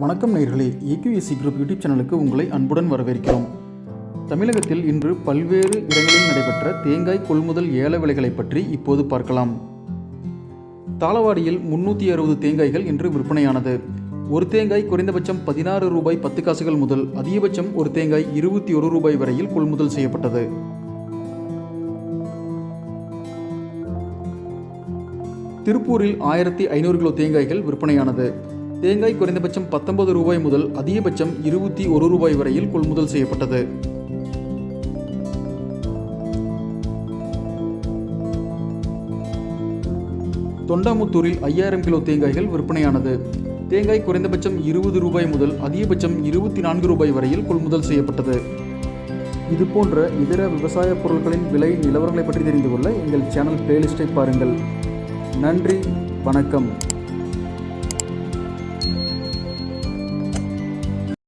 வணக்கம் நேர்களே AQSC group YouTube சேனலுக்கு உங்களை அன்புடன் வரவேற்கிறோம். தமிழகத்தில் இன்று பல்வேறு இடங்களில் நடைபெற்ற தேங்காய் கொள்முதல் ஏல விலைகளை பற்றி இப்போது பார்க்கலாம். தாளவாடியில் முன்னூற்றி அறுபது தேங்காய்கள் இன்று விற்பனையானது. ஒரு தேங்காய் குறைந்தபட்சம் பதினாறு ரூபாய் பத்து காசுகள் முதல் அதிகபட்சம் ஒரு தேங்காய் இருபத்தி ஒரு ரூபாய் வரையில் கொள்முதல் செய்யப்பட்டது. திருப்பூரில் ஆயிரத்தி ஐநூறு கிலோ தேங்காய்கள் விற்பனையானது. தேங்காய் குறைந்தபட்சம் பத்தொன்பது ரூபாய் முதல் அதிகபட்சம் இருபத்தி ஒரு ரூபாய் வரையில் கொள்முதல் செய்யப்பட்டது. தொண்டாமுத்தூரில் ஐயாயிரம் கிலோ தேங்காய்கள் விற்பனையானது. தேங்காய் குறைந்தபட்சம் இருபது ரூபாய் முதல் அதிகபட்சம் இருபத்தி நான்கு ரூபாய் வரையில் கொள்முதல் செய்யப்பட்டது. இதுபோன்ற இதர விவசாய பொருட்களின் விலை நிலவரங்களை பற்றி தெரிந்து கொள்ள எங்கள் சேனல் பிளேலிஸ்ட்டை பாருங்கள். நன்றி வணக்கம்.